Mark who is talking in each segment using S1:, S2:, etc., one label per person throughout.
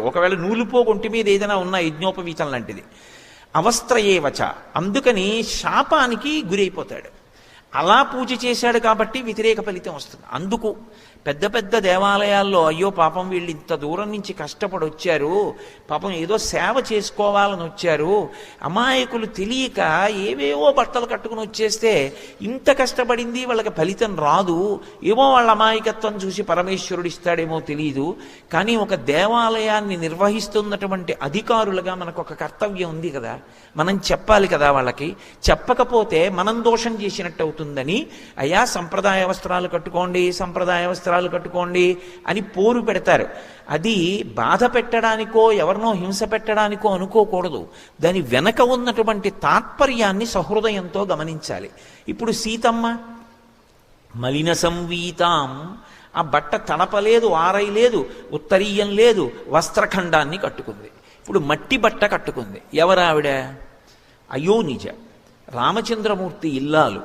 S1: ఒకవేళ నూలుపో ఒంటి మీద ఏదైనా ఉన్న యజ్ఞోపవీతం లాంటిది అవస్త్రయేవచ అందుకని శాపానికి గురైపోతాడు. అలా పూజ చేశాడు కాబట్టి వ్యతిరేక ఫలితం వస్తుంది. అందుకు పెద్ద పెద్ద దేవాలయాల్లో అయ్యో పాపం వీళ్ళు ఇంత దూరం నుంచి కష్టపడి వచ్చారు పాపం ఏదో సేవ చేసుకోవాలని వచ్చారు. అమాయకులు తెలియక ఏవేవో బట్టలు కట్టుకుని వచ్చేస్తే ఇంత కష్టపడింది వాళ్ళకి ఫలితం రాదు. ఏమో వాళ్ళ అమాయకత్వం చూసి పరమేశ్వరుడు ఇస్తాడేమో తెలియదు కానీ ఒక దేవాలయాన్ని నిర్వహిస్తున్నటువంటి అధికారులుగా మనకు ఒక కర్తవ్యం ఉంది కదా. మనం చెప్పాలి కదా వాళ్ళకి. చెప్పకపోతే మనం దోషం చేసినట్టు అవుతుందని. అయ్యా సంప్రదాయ వస్త్రాలు కట్టుకోండి సంప్రదాయ వస్త్రాలు కట్టుకోండి అని పోరు పెడతారు. అది బాధ పెట్టడానికో ఎవరినో హింస పెట్టడానికో అనుకోకూడదు. దాని వెనక ఉన్నటువంటి తాత్పర్యాన్ని సహృదయంతో గమనించాలి. ఇప్పుడు సీతమ్మ మలిన సంవీతాం. ఆ బట్ట తడపలేదు ఆరైలేదు ఉత్తరీయం లేదు వస్త్రఖండాన్ని కట్టుకుంది. ఇప్పుడు మట్టి బట్ట కట్టుకుంది. ఎవరావిడ? అయోనిజ. రామచంద్రమూర్తి ఇల్లాలు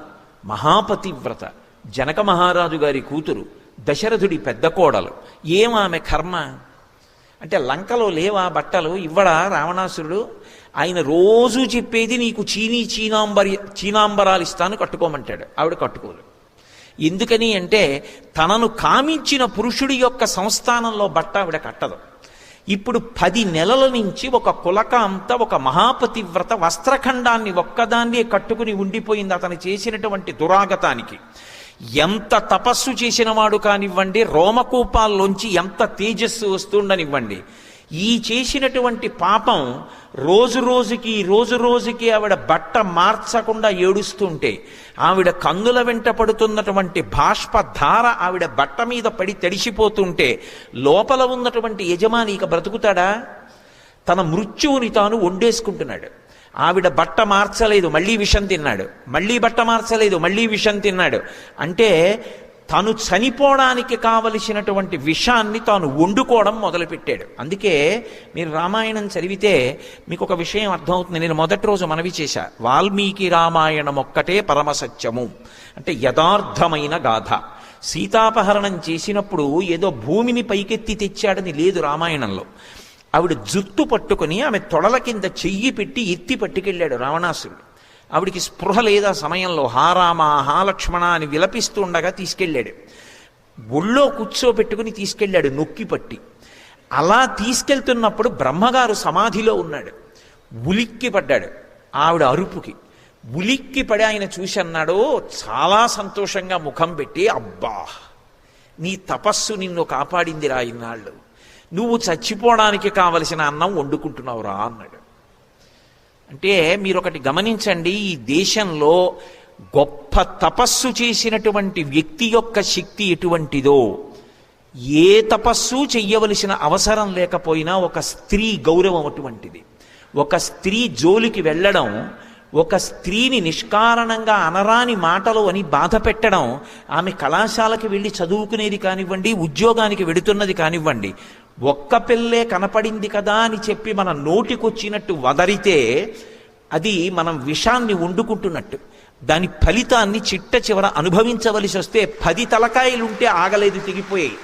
S1: మహాపతివ్రత. జనక మహారాజు గారి కూతురు. దశరథుడి పెద్ద కోడలు. ఏం ఆమె కర్మ? అంటే లంకలో లేవా బట్టలు? ఇవ్వడా రావణాసురుడు? ఆయన రోజు చెప్పేది నీకు చీనీ చీనాంబరి చీనాంబరాలు ఇస్తాను కట్టుకోమంటాడు. ఆవిడ కట్టుకోలేదు ఎందుకని అంటే తనను కామించిన పురుషుడి యొక్క సంస్థానంలో బట్ట ఆవిడ కట్టదు. ఇప్పుడు పది నెలల నుంచి ఒక కులకాంత ఒక మహాపతివ్రత వస్త్రఖండాన్ని ఒక్కదాన్నే కట్టుకుని ఉండిపోయింది అతను చేసినటువంటి దురాగతానికి. ఎంత తపస్సు చేసిన వాడు కానివ్వండి రోమకూపాల్లోంచి ఎంత తేజస్సు వస్తుండనివ్వండి. ఈ చేసినటువంటి పాపం రోజు రోజుకి రోజు రోజుకి ఆవిడ బట్ట మార్చకుండా ఏడుస్తుంటే ఆవిడ కన్నుల వెంట పడుతున్నటువంటి బాష్ప ధార ఆవిడ బట్ట మీద పడి తడిసిపోతుంటే లోపల ఉన్నటువంటి యజమాని ఇక బ్రతుకుతాడా? తన మృత్యువుని తాను వండేసుకుంటున్నాడు ఆవిడ బట్ట మార్చలేదు మళ్ళీ విషం తిన్నాడు. మళ్ళీ బట్ట మార్చలేదు మళ్ళీ విషం తిన్నాడు. అంటే తను చనిపోవడానికి కావలసినటువంటి విషాన్ని తాను వండుకోవడం మొదలుపెట్టాడు. అందుకే మీరు రామాయణం చదివితే మీకు ఒక విషయం అర్థమవుతుంది. నేను మొదటి రోజు మనవి చేశా. వాల్మీకి రామాయణం ఒక్కటే పరమసత్యము. అంటే యథార్థమైన గాథ. సీతాపహరణం చేసినప్పుడు ఏదో భూమిని పైకెత్తి తెచ్చాడని లేదు రామాయణంలో. ఆవిడ జుత్తు పట్టుకుని ఆమె తొడల కింద చెయ్యి పెట్టి ఎత్తి పట్టుకెళ్ళాడు రావణాసురుడు. ఆవిడికి స్పృహ లేదా సమయంలో హారామ హాలక్ష్మణ అని విలపిస్తూ ఉండగా తీసుకెళ్ళాడు. ఒళ్ళో కూర్చోబెట్టుకుని తీసుకెళ్ళాడు నొక్కి పట్టి. అలా తీసుకెళ్తున్నప్పుడు బ్రహ్మగారు సమాధిలో ఉన్నాడు. ఉలిక్కి పడ్డాడు ఆవిడ అరుపుకి. ఉలిక్కి పడి ఆయన చూసి అన్నాడు చాలా సంతోషంగా ముఖం పెట్టి అబ్బా నీ తపస్సు నిన్ను కాపాడిందిరా ఇన్నాళ్ళు. నువ్వు చచ్చిపోవడానికి కావలసిన అన్నం వండుకుంటున్నావురా అన్నాడు. అంటే మీరు ఒకటి గమనించండి ఈ దేశంలో గొప్ప తపస్సు చేసినటువంటి వ్యక్తి యొక్క శక్తి ఎటువంటిదో ఏ తపస్సు చెయ్యవలసిన అవసరం లేకపోయినా ఒక స్త్రీ గౌరవం అటువంటిది. ఒక స్త్రీ జోలికి వెళ్ళడం ఒక స్త్రీని నిష్కారణంగా అనరాని మాటలు అని బాధ పెట్టడం ఆమె కళాశాలకి వెళ్ళి చదువుకునేది కానివ్వండి ఉద్యోగానికి వెడుతున్నది కానివ్వండి ఒక్క పిల్లే కనపడింది కదా అని చెప్పి మన నోటికొచ్చినట్టు వదరితే అది మనం విషాన్ని వండుకుంటున్నట్టు. దాని ఫలితాన్ని చిట్ట చివర అనుభవించవలసి వస్తే పది తలకాయలుంటే ఆగలేదు తెగిపోయాయి.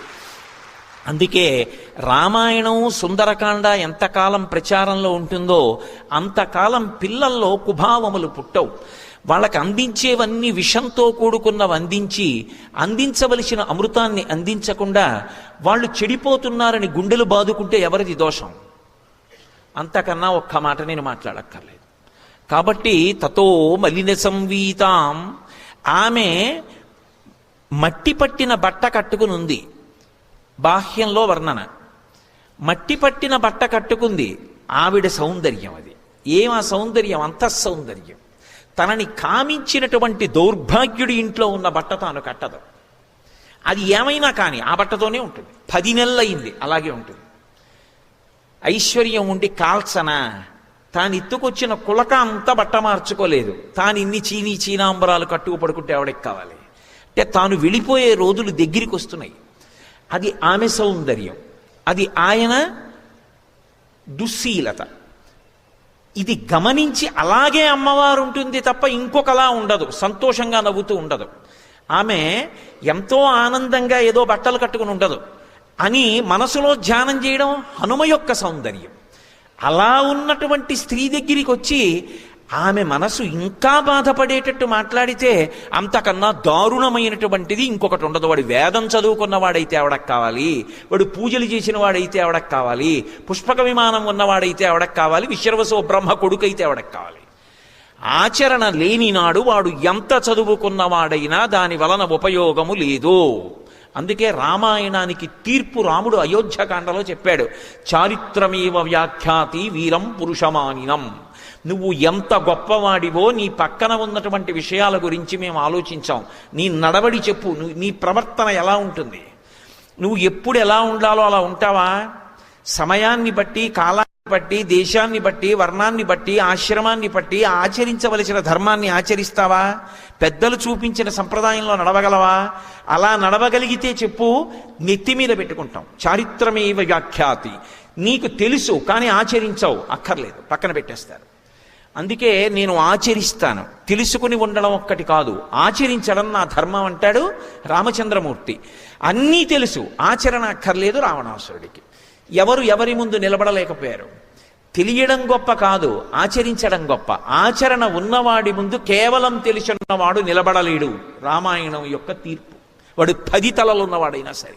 S1: అందుకే రామాయణం సుందరకాండ ఎంతకాలం ప్రచారంలో ఉంటుందో అంతకాలం పిల్లల్లో కుభావములు పుట్టవు. వాళ్ళకి అందించేవన్నీ విషంతో కూడుకున్నవి అందించి అందించవలసిన అమృతాన్ని అందించకుండా వాళ్ళు చెడిపోతున్నారని గుండెలు బాదుకుంటే ఎవరిది దోషం? అంతకన్నా ఒక్క మాట నేను మాట్లాడక్కర్లేదు. కాబట్టి తతో మలిన సంవీతాం. ఆమె మట్టి పట్టిన బట్ట కట్టుకుని ఉంది బాహ్యంలో వర్ణన. మట్టి పట్టిన బట్ట కట్టుకుంది. ఆవిడ సౌందర్యం అది. ఏమా సౌందర్యం? అంత సౌందర్యం. తనని కామించినటువంటి దౌర్భాగ్యుడి ఇంట్లో ఉన్న బట్ట తాను కట్టదు. అది ఏమైనా కానీ ఆ బట్టతోనే ఉంటుంది. పది నెలలయింది అలాగే ఉంటుంది. ఐశ్వర్యం ఉండి కాల్చనా? తాను ఎత్తుకొచ్చిన కులక అంతా బట్ట మార్చుకోలేదు. తాను ఇన్ని చీనీ చీనాంబరాలు కట్టుకు పడుకుంటే ఆవిడకి కావాలి? అంటే తాను వెళ్ళిపోయే రోజులు దగ్గరికి వస్తున్నాయి అది ఆమె సౌందర్యం. అది ఆయన దుశ్శీలత ఇది గమనించి అలాగే అమ్మవారు ఉంటుంది తప్ప ఇంకొకలా ఉండదు సంతోషంగా నవ్వుతూ ఉండదు. ఆమె ఎంతో ఆనందంగా ఏదో బట్టలు కట్టుకుని ఉండదు అని మనసులో ధ్యానం చేయడం హనుమ యొక్క సౌందర్యం. అలా ఉన్నటువంటి స్త్రీ దగ్గరికి వచ్చి ఆమె మనసు ఇంకా బాధపడేటట్టు మాట్లాడితే అంతకన్నా దారుణమైనటువంటిది ఇంకొకటి ఉండదు. వాడు వేదం చదువుకున్న వాడైతే ఆవిడకు కావాలి? వాడు పూజలు చేసిన వాడైతే ఆవిడకు కావాలి? పుష్పక విమానం ఉన్నవాడైతే ఆవిడకు కావాలి? విశ్వవసో బ్రహ్మ కొడుకైతే ఆవిడకు కావాలి? ఆచరణ లేని నాడు వాడు ఎంత చదువుకున్నవాడైనా దాని వలన ఉపయోగము లేదు. అందుకే రామాయణానికి తీర్పు రాముడు అయోధ్యకాండలో చెప్పాడు. చారిత్రమేవ వ్యాఖ్యాతి వీరం పురుషమానినం. నువ్వు ఎంత గొప్పవాడివో నీ పక్కన ఉన్నటువంటి విషయాల గురించి మేము ఆలోచించాం. నీ నడవడి చెప్పు నువ్వు నీ ప్రవర్తన ఎలా ఉంటుంది? నువ్వు ఎప్పుడు ఎలా ఉండాలో అలా ఉంటావా? సమయాన్ని బట్టి కాలాన్ని బట్టి దేశాన్ని బట్టి వర్ణాన్ని బట్టి ఆశ్రమాన్ని బట్టి ఆచరించవలసిన ధర్మాన్ని ఆచరిస్తావా? పెద్దలు చూపించిన సంప్రదాయంలో నడవగలవా? అలా నడవగలిగితే చెప్పు నెత్తి మీద పెట్టుకుంటాం. చారిత్రమేవ వ్యాఖ్యాతి. నీకు తెలుసు కానీ ఆచరించవు అక్కర్లేదు పక్కన పెట్టేస్తారు. అందుకే నేను ఆచరిస్తాను. తెలుసుకుని ఉండడం ఒక్కటి కాదు. ఆచరించడం నా ధర్మం అంటాడు రామచంద్రమూర్తి. అన్నీ తెలుసు. ఆచరణ అక్కర్లేదు రావణాసురుడికి. ఎవరు ఎవరి ముందు నిలబడలేకపోయారు. తెలియడం గొప్ప కాదు ఆచరించడం గొప్ప. ఆచరణ ఉన్నవాడి ముందు కేవలం తెలుసున్నవాడు నిలబడలేడు. రామాయణం యొక్క తీర్పు. వాడు పది తలలున్నవాడైనా సరే.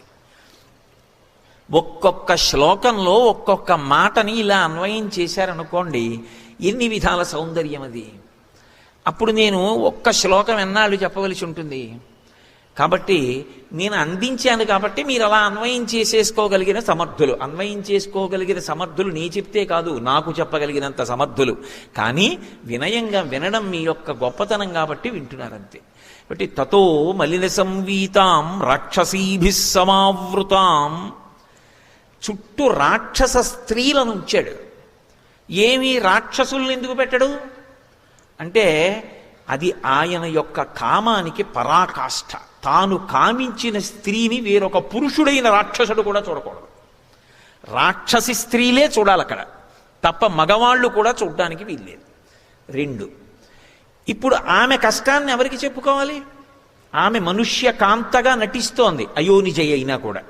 S1: ఒక్కొక్క శ్లోకంలో ఒక్కొక్క మాటని ఇలా అన్వయం చేశారనుకోండి ఎన్ని విధాల సౌందర్యం అది? అప్పుడు నేను ఒక్క శ్లోకం ఎన్నాళ్ళు చెప్పవలసి ఉంటుంది? కాబట్టి నేను అందించాను కాబట్టి మీరు అలా అన్వయం చేసేసుకోగలిగిన సమర్థులు. అన్వయం చేసుకోగలిగిన సమర్థులు నీ చెప్తే కాదు నాకు చెప్పగలిగినంత సమర్థులు. కానీ వినయంగా వినడం మీ యొక్క గొప్పతనం కాబట్టి వింటున్నారంతే. కాబట్టి తతో మలిన సంవీతాం రాక్షసీభి సమావృతాం చుట్టూ రాక్షస స్త్రీలను ఉంచాడు. ఏమి రాక్షసుల్ని ఎందుకు పెట్టడు? అంటే అది ఆయన యొక్క కామానికి పరాకాష్ఠ తాను కామించిన స్త్రీని వేరొక పురుషుడైన రాక్షసుడు కూడా చూడకూడదు. రాక్షసి స్త్రీలే చూడాలి అక్కడ. తప్ప మగవాళ్ళు కూడా చూడడానికి వీల్లేదు. రెండు. ఇప్పుడు ఆమె కష్టాన్ని ఎవరికి చెప్పుకోవాలి? ఆమె మనుష్య కాంతగా నటిస్తోంది. అయోనిజయ అయినా కూడా.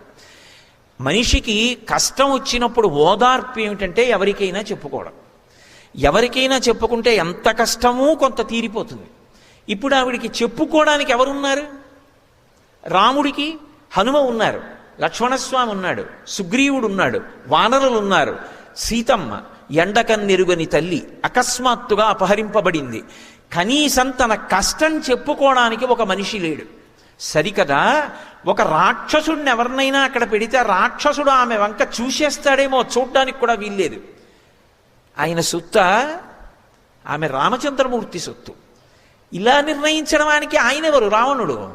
S1: మనిషికి కష్టం వచ్చినప్పుడు ఓదార్పు ఏమిటంటే ఎవరికైనా చెప్పుకోవడం. ఎవరికైనా చెప్పుకుంటే ఎంత కష్టమూ కొంత తీరిపోతుంది. ఇప్పుడు ఆవిడికి చెప్పుకోవడానికి ఎవరున్నారు? రాముడికి హనుమ ఉన్నారు లక్ష్మణస్వామి ఉన్నాడు సుగ్రీవుడు ఉన్నాడు వానరులు ఉన్నారు. సీతమ్మ ఎండకన్నెరుగని తల్లి అకస్మాత్తుగా అపహరింపబడింది. కనీసం తన కష్టం చెప్పుకోవడానికి ఒక మనిషి లేడు. సరికదా? ఒక రాక్షసుడిని ఎవరినైనా అక్కడ పెడితే రాక్షసుడు ఆమె వంక చూసేస్తాడేమో చూడ్డానికి కూడా వీల్లేదు. ఆయన సొత్త ఆమె రామచంద్రమూర్తి సొత్తు. ఇలా నిర్ణయించడానికి ఆయన ఎవరు రావణుడు.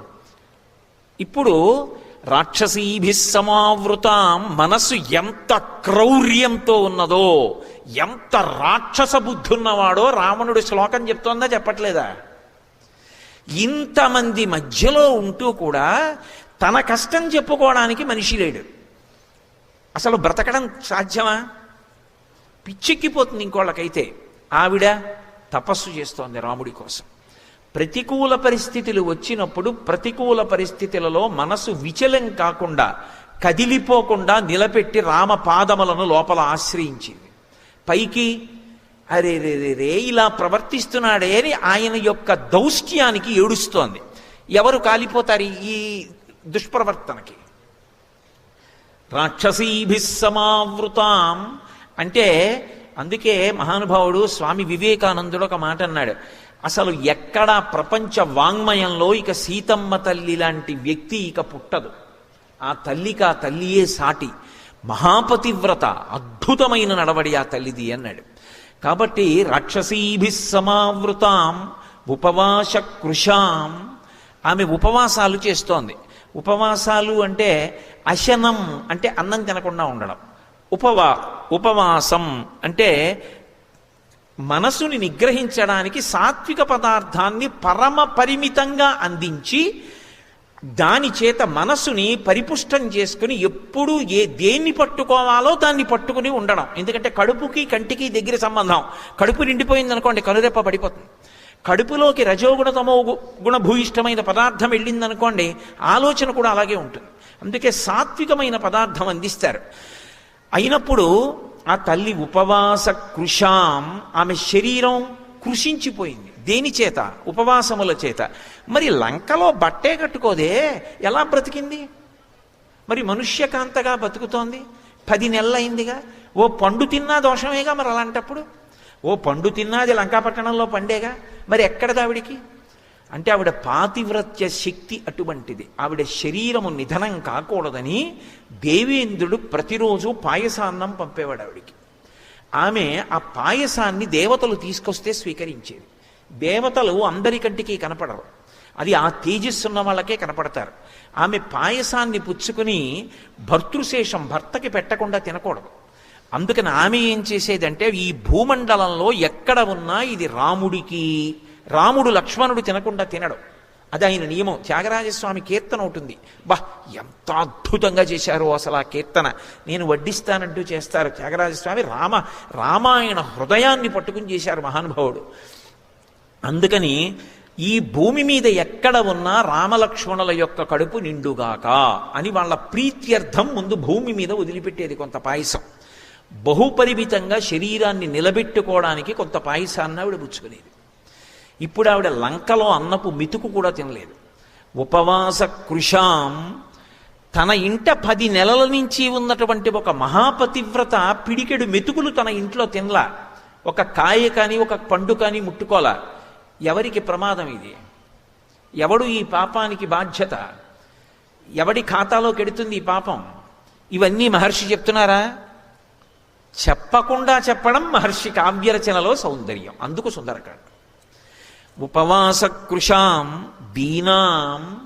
S1: ఇప్పుడు రాక్షసీభి సమావృత మనస్సు ఎంత క్రౌర్యంతో ఉన్నదో ఎంత రాక్షస బుద్ధి ఉన్నవాడో రావణుడు శ్లోకం చెప్తోందా చెప్పట్లేదా? ఇంతమంది మధ్యలో ఉంటూ కూడా తన కష్టం చెప్పుకోవడానికి మనిషి లేడు. అసలు బ్రతకడం సాధ్యమా? పిచ్చెక్కిపోతుంది ఇంకోళ్ళకైతే. ఆవిడ తపస్సు చేస్తోంది రాముడి కోసం. ప్రతికూల పరిస్థితులు వచ్చినప్పుడు ప్రతికూల పరిస్థితులలో మనసు విచలం కాకుండా కదిలిపోకుండా నిలబెట్టి రామ పాదములను లోపల ఆశ్రయించింది. పైకి అరే రే రే రే ఇలా ప్రవర్తిస్తున్నాడే అని ఆయన యొక్క దౌష్ట్యానికి ఏడుస్తోంది. ఎవరు కాలిపోతారు? ఈ దుష్ప్రవర్తనకి. రాక్షసీభి సమావృతాం. అంటే అందుకే మహానుభావుడు స్వామి వివేకానందుడు ఒక మాట అన్నాడు. అసలు ఎక్కడా ప్రపంచ వాంగ్మయంలో ఇక సీతమ్మ తల్లి లాంటి వ్యక్తి ఇక పుట్టదు. ఆ తల్లికి ఆ తల్లియే సాటి. మహాపతివ్రత అద్భుతమైన నడవడి ఆ తల్లిది అన్నాడు. కాబట్టి రాక్షసీభి సమావృతాం ఉపవాస కృషాం ఆమె ఉపవాసాలు చేస్తోంది. ఉపవాసాలు అంటే అశనం అంటే అన్నం తినకుండా ఉండడం. ఉపవా ఉపవాసం అంటే మనసుని నిగ్రహించడానికి సాత్విక పదార్థాన్ని పరమ పరిమితంగా అందించి దాని చేత మనసుని పరిపుష్టం చేసుకుని ఎప్పుడు ఏ దేన్ని పట్టుకోవాలో దాన్ని పట్టుకుని ఉండడం. ఎందుకంటే కడుపుకి కంటికి దగ్గర సంబంధం. కడుపు నిండిపోయింది అనుకోండి కనురెప్ప పడిపోతుంది. కడుపులోకి రజోగుణ తమో గుణ భూయిష్టమైన పదార్థం వెళ్ళిందనుకోండి ఆలోచన కూడా అలాగే ఉంటుంది. అందుకే సాత్వికమైన పదార్థం అందిస్తారు. అయినప్పుడు ఆ తల్లి ఉపవాస కృషాం ఆమె శరీరం కృషించిపోయింది. దేని చేత? ఉపవాసముల చేత. మరి లంకలో బట్టే కట్టుకోదే ఎలా బ్రతికింది? మరి మనుష్యకాంతగా బతుకుతోంది. పది నెలలైందిగా. ఓ పండు తిన్నా దోషమేగా మరి అలాంటప్పుడు? ఓ పండు తిన్నాది లంకాపట్టణంలో పండేగా. మరి ఎక్కడది ఆవిడికి? అంటే ఆవిడ పాతివ్రత్య శక్తి అటువంటిది. ఆవిడ శరీరము నిధనం కాకూడదని దేవేంద్రుడు ప్రతిరోజు పాయసాన్నం పంపేవాడు ఆవిడికి. ఆమె ఆ పాయసాన్ని దేవతలు తీసుకొస్తే స్వీకరించేది. దేవతలు అందరికంటికి కనపడరు. అది ఆ తేజస్సు ఉన్న వాళ్ళకే కనపడతారు. ఆమె పాయసాన్ని పుచ్చుకుని భర్తృశేషం భర్తకి పెట్టకుండా తినకూడదు. అందుకని ఆమె ఏం చేసేదంటే ఈ భూమండలంలో ఎక్కడ ఉన్నా ఇది రాముడికి రాముడు లక్ష్మణుడు తినకుండా తినడు. అది ఆయన నియమం. త్యాగరాజస్వామి కీర్తన ఉంటుంది బా ఎంత అద్భుతంగా చేశారో అసలు ఆ కీర్తన. నేను వడ్డిస్తానంటూ చేస్తారు త్యాగరాజస్వామి. రామ రామాయణ హృదయాన్ని పట్టుకుని చేశారు మహానుభావుడు. అందుకని ఈ భూమి మీద ఎక్కడ ఉన్నా రామలక్ష్మణుల యొక్క కడుపు నిండుగాక అని వాళ్ళ ప్రీత్యర్థం ముందు భూమి మీద వదిలిపెట్టేది కొంత పాయసం. బహుపరిమితంగా శరీరాన్ని నిలబెట్టుకోవడానికి కొంత పాయసాన్ని ఆవిడ పుచ్చుకునేది. ఇప్పుడు ఆవిడ లంకలో అన్నపు మితుకు కూడా తినలేదు. ఉపవాస కృషాం తన ఇంట పది నెలల నుంచి ఉన్నటువంటి ఒక మహాపతివ్రత పిడికెడు మెతుకులు తన ఇంట్లో తినలా. ఒక కాయ కానీ ఒక పండు కానీ ముట్టుకోలా. ఎవరికి ప్రమాదం ఇది? ఎవడు ఈ పాపానికి బాధ్యత? ఎవడి ఖాతాలోకి ఎడుతుంది ఈ పాపం? ఇవన్నీ మహర్షి చెప్తున్నారా? చెప్పకుండా చెప్పడం మహర్షి కావ్యరచనలో సౌందర్యం. అందుకు సుందరకాండ. ఉపవాస కృషాం దీనాం.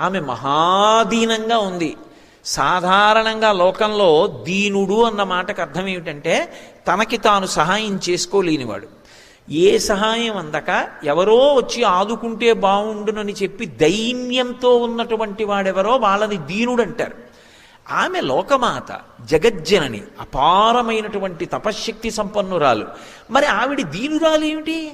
S1: ఆమె మహాదీనంగా ఉంది. సాధారణంగా లోకంలో దీనుడు అన్న మాటకు అర్థం ఏమిటంటే తనకి తాను సహాయం చేసుకోలేనివాడు. ఏ సహాయం అందక ఎవరో వచ్చి ఆదుకుంటే బాగుండునని చెప్పి దైన్యంతో ఉన్నటువంటి వాడెవరో వాళ్ళని దీనుడు అంటారు ఆమె లోకమాత జగజ్జనని అపారమైనటువంటి తపశ్శక్తి సంపన్నురాలు. మరి ఆవిడ దీనురాలు ఏమిటి?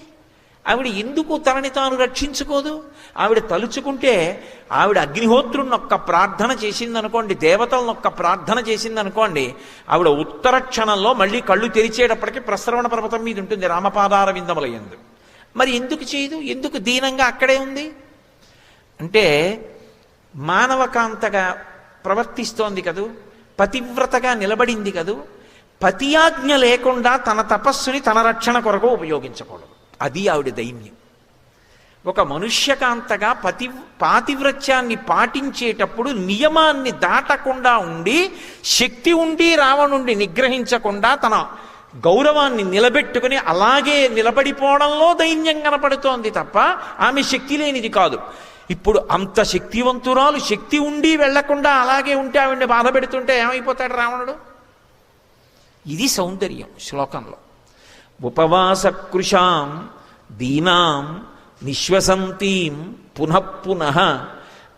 S1: ఆవిడ ఎందుకు తనని తాను రక్షించుకోదు? ఆవిడ తలుచుకుంటే ఆవిడ అగ్నిహోత్రుని ఒక్క ప్రార్థన చేసిందనుకోండి దేవతలను ఒక్క ప్రార్థన చేసిందనుకోండి ఆవిడ ఉత్తర క్షణంలో మళ్ళీ కళ్ళు తెరిచేటప్పటికి ప్రసరవణ పర్వతం మీద ఉంటుంది రామపాదార విందముల ఎందు మరి ఎందుకు చేయదు? ఎందుకు దీనంగా అక్కడే ఉంది? అంటే మానవకాంతగా ప్రవర్తిస్తోంది కదూ? పతివ్రతగా నిలబడింది కదూ? పతియాజ్ఞ లేకుండా తన తపస్సుని తన రక్షణ కొరకు ఉపయోగించకూడదు. అది ఆవిడ దైన్యం. ఒక మనుష్యకాంతగా పతి పాతివ్రత్యాన్ని పాటించేటప్పుడు నియమాన్ని దాటకుండా ఉండి శక్తి ఉండి రావణుండి నిగ్రహించకుండా తన గౌరవాన్ని నిలబెట్టుకుని అలాగే నిలబడిపోవడంలో దైన్యం కనపడుతోంది తప్ప ఆమె శక్తి లేనిది కాదు. ఇప్పుడు అంత శక్తివంతురాలు శక్తి ఉండి వెళ్ళకుండా అలాగే ఉంటే ఆవిడ్ని బాధ పెడుతుంటే ఏమైపోతాడు రావణుడు? ఇది సౌందర్యం శ్లోకంలో. ఉపవాస కృషాం దీనాం నిశ్వసంతీం పునః పునః.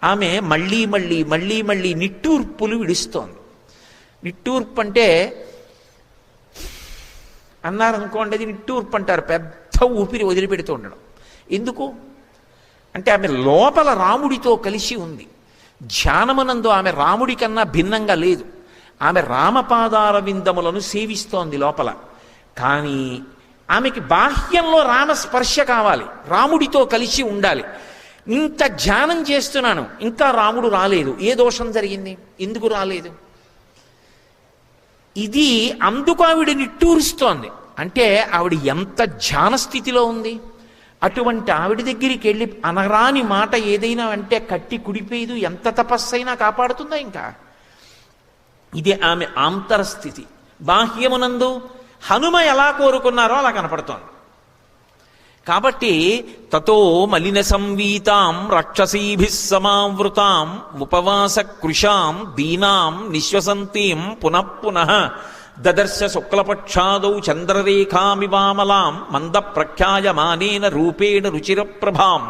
S1: ఆమె మళ్ళీ మళ్ళీ మళ్ళీ మళ్ళీ నిట్టూర్పులు విడుస్తోంది. నిట్టూర్పు అంటే అన్నారనుకోండి అది నిట్టూర్పు అంటారు పెద్ద ఊపిరి వదిలిపెడుతూ ఉండడం. ఎందుకు? అంటే ఆమె లోపల రాముడితో కలిసి ఉంది. ధ్యానమునందు ఆమె రాముడి కన్నా భిన్నంగా లేదు. ఆమె రామపాదార విందములను సేవిస్తోంది లోపల. కానీ ఆమెకి బాహ్యంలో రామస్పర్శ కావాలి. రాముడితో కలిసి ఉండాలి. ఇంత ధ్యానం చేస్తున్నాను. ఇంకా రాముడు రాలేదు. ఏ దోషం జరిగింది? ఎందుకు రాలేదు? ఇది అందుకు ఆవిడ నిట్టూరుస్తోంది. అంటే ఆవిడ ఎంత ధ్యాన స్థితిలో ఉంది? అటువంటి ఆవిడ దగ్గరికి వెళ్ళి అనరాని మాట ఏదైనా అంటే కట్టి కుడిపోయేదు ఎంత తపస్సైనా కాపాడుతుందా ఇంకా? ఇది ఆమె ఆంతరస్థితి బాహ్యమునందు హనుమ ఎలా కోరుకున్నారో అలా కనపడుతోంది. కాబట్టి తతో మలిన సంవీతాం రక్షసీభి సమావృతాం ఉపవాస కృషాం దీనాం నిశ్వసంతీం పునః పునః దదర్శ శుక్లపక్షాదౌ చంద్రరేఖామివామలాం మంద ప్రఖ్యాయమానేన రూపేణ రుచిరప్రభాం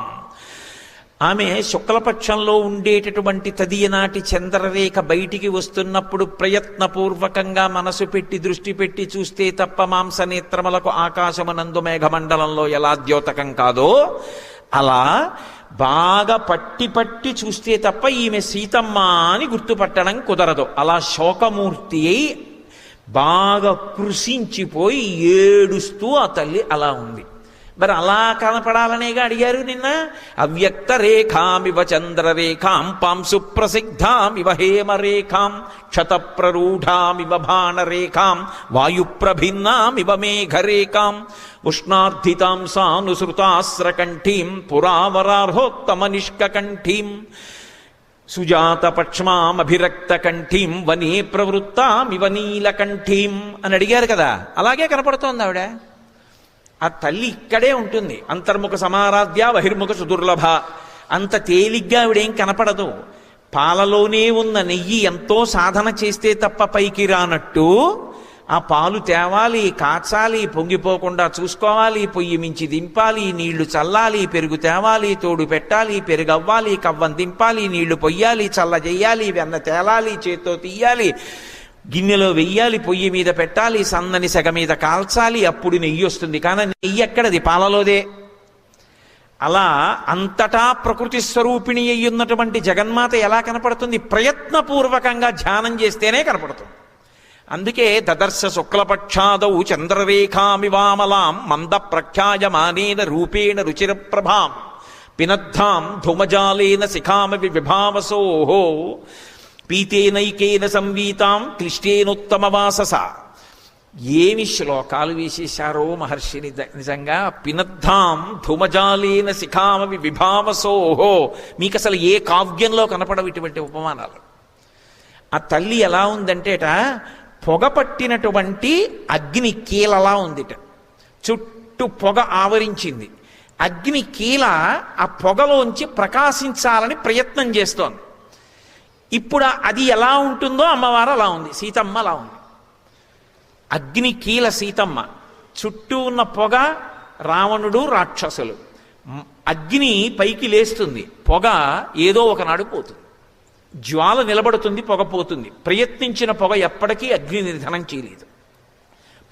S1: ఆమె శుక్లపక్షంలో ఉండేటటువంటి తదియనాటి చంద్రరేఖ బయటికి వస్తున్నప్పుడు ప్రయత్నపూర్వకంగా మనసు పెట్టి దృష్టి పెట్టి చూస్తే తప్ప మాంసనేత్రములకు ఆకాశమునందు మేఘమండలంలో ఎలా ద్యోతకం కాదో అలా బాగా పట్టి పట్టి చూస్తే తప్ప ఈమె సీతమ్మ అని గుర్తుపట్టడం కుదరదు. అలా శోకమూర్తి అయి బాగా కృషించిపోయి ఏడుస్తూ ఆ తల్లి అలా ఉంది. మరి అలా కనపడాలనేగా అడిగారు నిన్న? అవ్యక్త రేఖామివ చంద్రరేఖాం పాంసు ప్రసిద్ధామివ హేమరేఖాం క్షతప్రరూఢామివ బాణరేఖాం వాయుప్రభిన్నామివ మేఘరేఖాం ఉష్ణార్థితాం సానుసృతాస్రకంఠీం పురావరార్హోత్తమ నిష్కంఠీం సుజాతపక్ష్మామభిరక్త కంఠీం వనే ప్రవృత్తామివ నీలకంఠీం అని అడిగారు కదా అలాగే కనపడుతోంది ఆవిడ. ఆ తల్లి ఇక్కడే ఉంటుంది అంతర్ముఖ సమారాధ్య బహిర్ముఖ సుదుర్లభ. అంత తేలిగ్గా ఆవిడేం కనపడదు. పాలలోనే ఉన్న నెయ్యి ఎంతో సాధన చేస్తే తప్ప పైకి రానట్టు ఆ పాలు తేవాలి కాచాలి పొంగిపోకుండా చూసుకోవాలి పొయ్యి మించి దింపాలి నీళ్ళు చల్లాలి పెరుగు తేవాలి తోడు పెట్టాలి పెరుగు అవ్వాలి కవ్వం దింపాలి నీళ్ళు పొయ్యాలి చల్ల చెయ్యాలి వెన్న తేలాలి చేత్తో తీయాలి గిన్నెలో వెయ్యాలి పొయ్యి మీద పెట్టాలి సన్నని సెగ మీద కాల్చాలి అప్పుడు నెయ్యి వస్తుంది. కానీ నెయ్యి ఎక్కడది? పాలలోదే. అలా అంతటా ప్రకృతి స్వరూపిణి అయ్యున్నటువంటి జగన్మాత ఎలా కనపడుతుంది? ప్రయత్నపూర్వకంగా ధ్యానం చేస్తేనే కనపడుతుంది. అందుకే దదర్శ శుక్లపక్షాదౌ చంద్రరేఖామివామలాం మంద ప్రఖ్యాయమానేన రూపేణ రుచిర ప్రభాం పినద్ధాం ధూమజాలేన శిఖామవి విభావసోహో పీతేనైకేన సంవీతాం క్లిష్టేనోత్తమ వాసస ఏమి శ్లోకాలు వేసేశారో మహర్షి నిజ- నిజంగా? పినద్ధాం ధుమజాలేన శిఖామవి విభావసోహో మీకు అసలు ఏ కావ్యంలో కనపడవు ఇటువంటి ఉపమానాలు? ఆ తల్లి ఎలా ఉందంటేట పొగ పట్టినటువంటి అగ్ని కీలలా ఉందిట. చుట్టూ పొగ ఆవరించింది. అగ్ని కీల ఆ పొగలోంచి ప్రకాశించాలని ప్రయత్నం చేస్తోంది. ఇప్పుడు అది ఎలా ఉంటుందో అమ్మవారు అలా ఉంది సీతమ్మ అలా ఉంది. అగ్ని కీల సీతమ్మ చుట్టూ ఉన్న పొగ రావణుడు రాక్షసులు. అగ్ని పైకి లేస్తుంది పొగ ఏదో ఒకనాడు పోతుంది. జ్వాల నిలబడుతుంది పొగ పోతుంది. ప్రయత్నించిన పొగ ఎప్పటికీ అగ్ని నిర్ధనం చేయలేదు.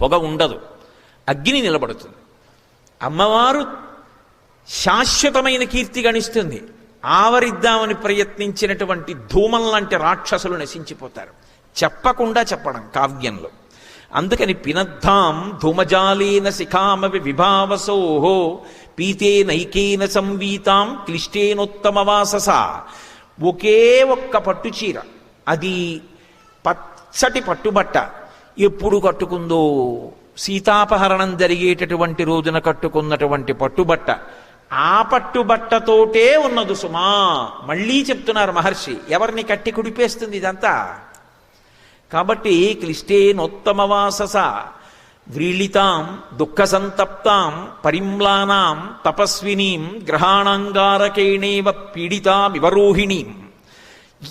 S1: పొగ ఉండదు. అగ్ని నిలబడుతుంది. అమ్మవారు శాశ్వతమైన కీర్తి గణిస్తుంది. ఆవరిద్దామని ప్రయత్నించినటువంటి ధూమం లాంటి రాక్షసులు నశించిపోతారు. చెప్పకుండా చెప్పడం కావ్యంలో. అందుకని పినద్ధాం ధూమజాలేన శిఖామవి విభావసోహో పీతేనైకేన సంవీతాం క్లిష్టేనోత్తమ వాసస ఒకే ఒక్క పట్టు చీర. అది పచ్చటి పట్టుబట్ట. ఎప్పుడు కట్టుకుందో సీతాపహరణం జరిగేటటువంటి రోజున కట్టుకున్నటువంటి పట్టుబట్ట. ఆ పట్టుబట్టతోటే ఉన్నదు సుమా. మళ్ళీ చెప్తున్నారు మహర్షి ఎవరిని కట్టి కుడిపేస్తుంది ఇదంతా? కాబట్టి క్లిష్టేనోత్తమ వాసస. వ్రీళితాం దుఃఖ సంతప్తాం పరిమ్లానాం తపస్వినీం గ్రహాణంగారకేణేవ పీడితామివరోహిణీం.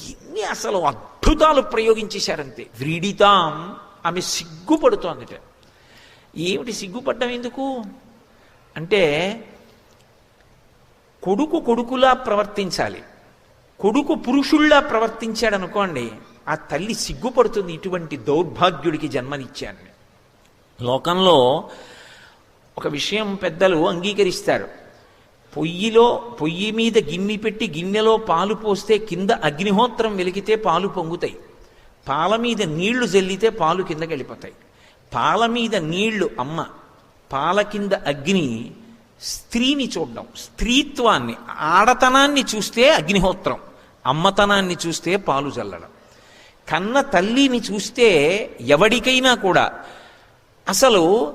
S1: ఇన్ని అసలు అద్భుతాలు ప్రయోగించేశారంతే. వ్రీడితాం ఆమె సిగ్గుపడుతోందిట. ఏమిటి సిగ్గుపడ్డం ఎందుకు? అంటే కొడుకు కొడుకులా ప్రవర్తించాలి. కొడుకు పురుషుల్లా ప్రవర్తించాడనుకోండి ఆ తల్లి సిగ్గుపడుతుంది ఇటువంటి దౌర్భాగ్యుడికి జన్మనిచ్చాను లోకంలో ఒక విషయం పెద్దలు అంగీకరిస్తారు. పొయ్యిలో పొయ్యి మీద గిన్నె పెట్టి గిన్నెలో పాలు పోస్తే కింద అగ్నిహోత్రం వెలిగితే పాలు పొంగుతాయి. పాల మీద నీళ్ళు జల్లితే పాలు కిందకి వెళ్ళిపోతాయి. పాల మీద నీళ్ళు అమ్మ పాల కింద అగ్ని స్త్రీని చూడడం స్త్రీత్వాన్ని ఆడతనాన్ని చూస్తే అగ్నిహోత్రం అమ్మతనాన్ని చూస్తే పాలు జల్లడం. కన్న తల్లిని చూస్తే ఎవడికైనా కూడా అసలు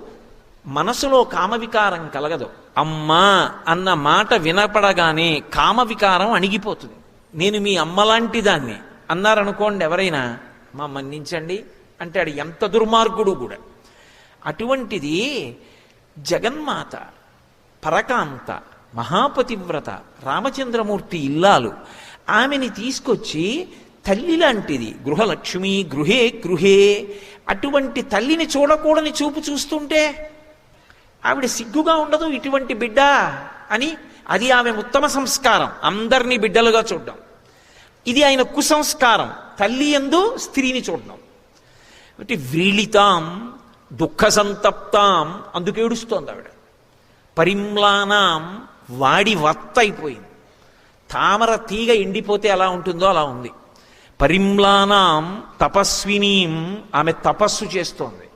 S1: మనసులో కామవికారం కలగదు. అమ్మా అన్న మాట వినపడగానే కామవికారం అణిగిపోతుంది. నేను మీ అమ్మలాంటి దాన్ని అన్నారనుకోండి ఎవరైనా మా మన్నించండి. అంటే ఆడు ఎంత దుర్మార్గుడు కూడా. అటువంటిది జగన్మాత పరకాంత మహాపతివ్రత రామచంద్రమూర్తి ఇల్లాలు ఆమెని తీసుకొచ్చి తల్లి లాంటిది. గృహలక్ష్మి గృహే గృహే అటువంటి తల్లిని చూడకూడని చూపు చూస్తుంటే ఆవిడ సిగ్గుగా ఉండదు ఇటువంటి బిడ్డ అని. అది ఆమె ఉత్తమ సంస్కారం. అందరినీ బిడ్డలుగా చూడడం. ఇది ఆయన కుసంస్కారం. తల్లి ఎందు స్త్రీని చూడడం. కాబట్టి వ్రీళితాం దుఃఖ సంతప్తాం అందుకు ఏడుస్తోంది ఆవిడ. పరిమ్లానాం వాడి వత్త అయిపోయింది తామర తీగ ఎండిపోతే ఎలా ఉంటుందో అలా ఉంది. పరిమ్లానాం తపస్వినీం ఆమె తపస్సు చేస్తోంది.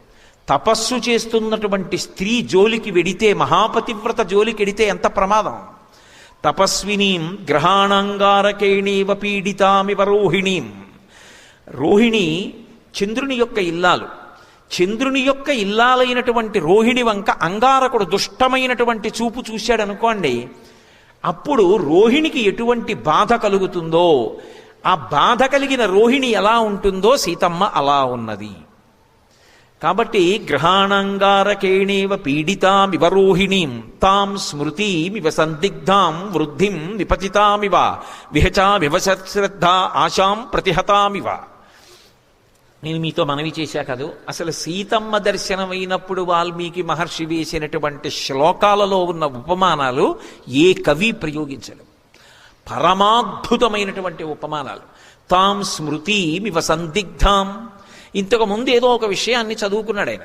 S1: తపస్సు చేస్తున్నటువంటి స్త్రీ జోలికి వెడితే మహాపతివ్రత జోలికి వెడితే ఎంత ప్రమాదం? తపస్వినీం గ్రహాణంగారకేణీవ పీడితామివ రోహిణీం రోహిణి చంద్రుని యొక్క ఇల్లాలు. చంద్రుని యొక్క ఇల్లాలైనటువంటి రోహిణి వంక అంగారకుడు దుష్టమైనటువంటి చూపు చూశాడనుకోండి అప్పుడు రోహిణికి ఎటువంటి బాధ కలుగుతుందో ఆ బాధ కలిగిన రోహిణి ఎలా ఉంటుందో సీతమ్మ అలా ఉన్నది. కాబట్టి గ్రహాణంగారకేణేవ పీడితామివ రోహిణీం తాం స్మృతిమివ సందిగ్ధాం వృద్ధిం విపచితామివ విహచా వివశ్రద్ధ ఆశాం ప్రతిహతామివ. నేను మీతో మనవి చేశా కదూ అసలు సీతమ్మ దర్శనమైనప్పుడు వాల్మీకి మహర్షి వేసినటువంటి శ్లోకాలలో ఉన్న ఉపమానాలు ఏ కవి ప్రయోగించలేవు పరమాద్భుతమైనటువంటి ఉపమానాలు. తాం స్మృతి మివ సందిగ్ధాం. ఇంతకు ముందు ఏదో ఒక విషయాన్ని చదువుకున్నాడు ఆయన.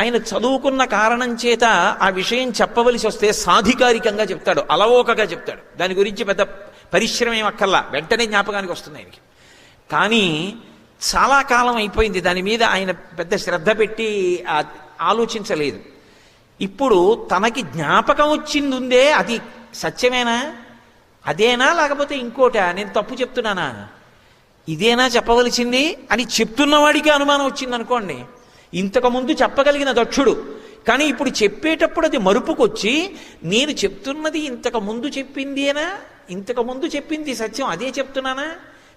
S1: ఆయన చదువుకున్న కారణం చేత ఆ విషయం చెప్పవలసి వస్తే సాధికారికంగా చెప్తాడు అలవోకగా చెప్తాడు. దాని గురించి పెద్ద పరిశ్రమ ఏం వెంటనే జ్ఞాపకానికి వస్తుంది ఆయనకి. కానీ చాలా కాలం అయిపోయింది దాని మీద ఆయన పెద్ద శ్రద్ధ పెట్టి ఆలోచించలేదు. ఇప్పుడు తనకి జ్ఞాపకం వచ్చింది ఉందే అది సత్యమేనా? అదేనా లేకపోతే ఇంకోటా? నేను తప్పు చెప్తున్నానా? ఇదేనా చెప్పవలసింది? అని చెప్తున్నవాడికి అనుమానం వచ్చింది అనుకోండి ఇంతకుముందు చెప్పగలిగిన దక్షుడు. కానీ ఇప్పుడు చెప్పేటప్పుడు అది మరుపుకొచ్చి నేను చెప్తున్నది ఇంతకు ముందు చెప్పిందేనా? ఇంతకు ముందు చెప్పింది సత్యం అదే చెప్తున్నానా?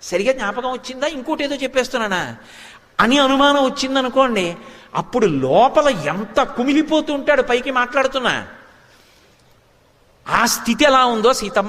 S1: సరిగా జ్ఞాపకం వచ్చిందా? ఇంకోటి ఏదో చెప్పేస్తున్నానా? అని అనుమానం వచ్చిందనుకోండి అప్పుడు లోపల ఎంత కుమిలిపోతుంటాడు పైకి మాట్లాడుతున్నా? ఆ స్థితి ఎలా ఉందో సీతమ్మ